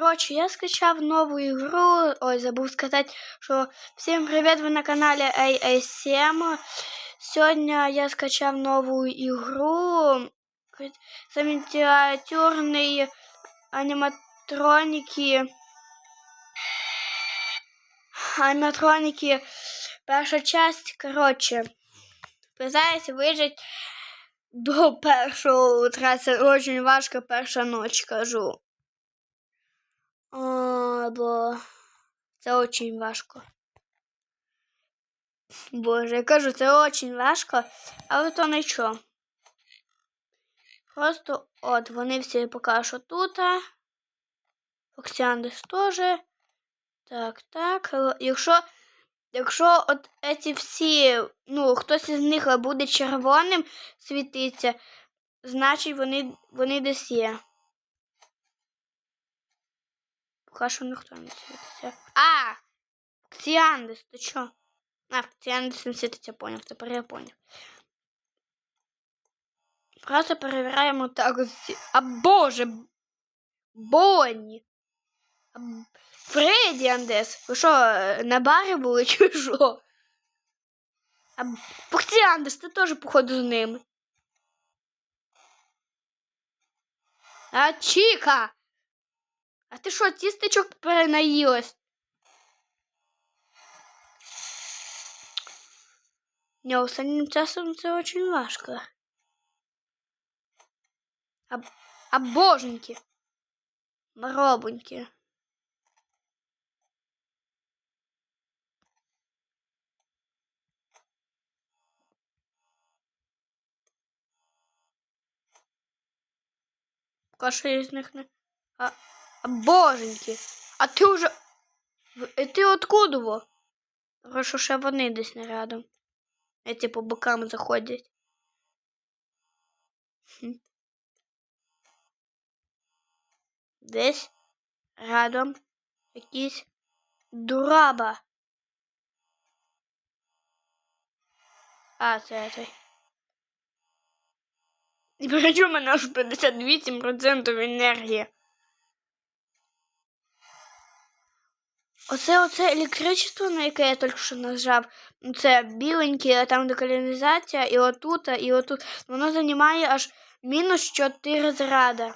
Короче, я скачав нову игру. Ой, забыл сказать, что всем привет, вы на канале AA7. Сегодня я скачав новую игру. За миниатюрные аниматроники. Аниматроники. Перша часть, короче. Пытаюсь выжить до першого утра. Це дуже важко перша ніч, кажу. О, бо це очень важко. Боже, я кажу, це очень важко, але то нічого. Просто от вони всі поки що тут. Фоксіандес теж. Так, так. Якщо якщо от ці всі, ну, хтось із них буде червоним світиться, значить вони, вони десь є. Пока що ніхто не світиться. А! Ктіандес, ти чо? А, Ктіандес не світиться, поняв, тепер я поняв. Просто перевіряємо так. А боже! Бонні! Фредді Андес! Ви що, на барі були чи що? А Ктіандес, ти теж, походу, з ними. А Чіка! А ти що, тістечок перенаїлась? Не, останнім часом це очень важко. А, а боженьки. Робоньки. Каша із них не... А... Боженьки, а ти вже. Ти откуда? во? Хорошо, ще вони десь не рядом. Эти по бокам заходять. Хм. Десь рядом якийсь дураба. А, це цей. І причому аж 58% енергії. Оце оце електричество, на яке я тільки що нажав, це біленьке, там де колонізація, і отут, і отут. Воно займає аж мінус 4 зрада.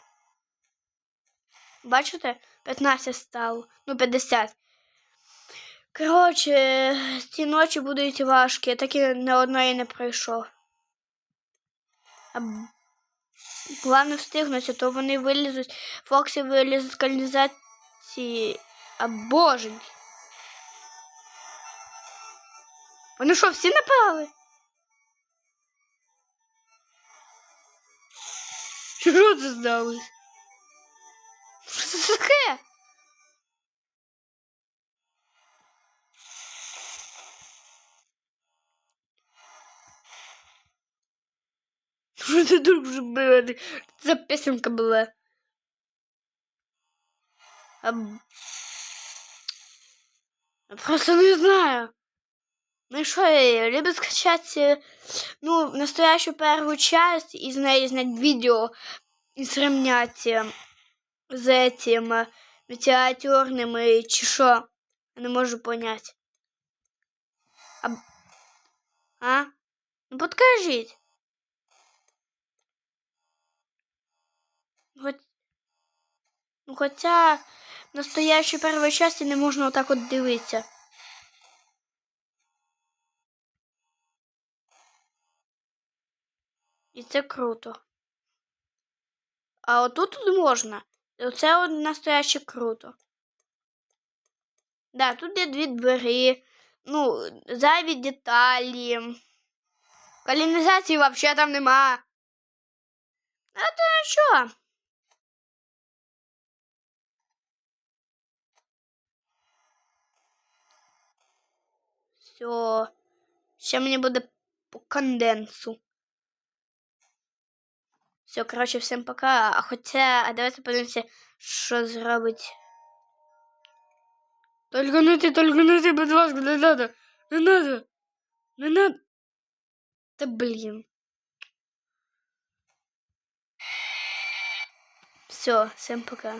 Бачите? 15 стало. Ну, 50. Коротше, ці ночі будуть важкі, я так і не одної не пройшов. А... Головне то вони вилізуть, Фоксі вилізуть з колонізації. А боже. Вони що, всі напали? Що це здалось? Що це таке? Що це дуже було? Це пісенка була. А... Просто не знаю. Ну и что, я люблю скачать, э, ну, настоящую первую часть и, знаете, снять видео и сравнять э, с этим э, миниатюрным и чешо. Я не можу понять. А? а? Ну, подкажіть. Хоч... Ну, хоча настоящу першої часті не можна отак от дивитися. І це круто. А отут тут можна. Оце настояще круто. Да, тут є дві двері, ну, зайві деталі. Колонізації взагалі там нема. А то нічого. Все. Ще мені буде по конденсу. Все, коротше, всім пока. А хоча, а давайте подивимося, що зробить. Только не ти, только не ти, будь ласка, не надо. Не надо. Не надо. Та блін. Все, всім пока.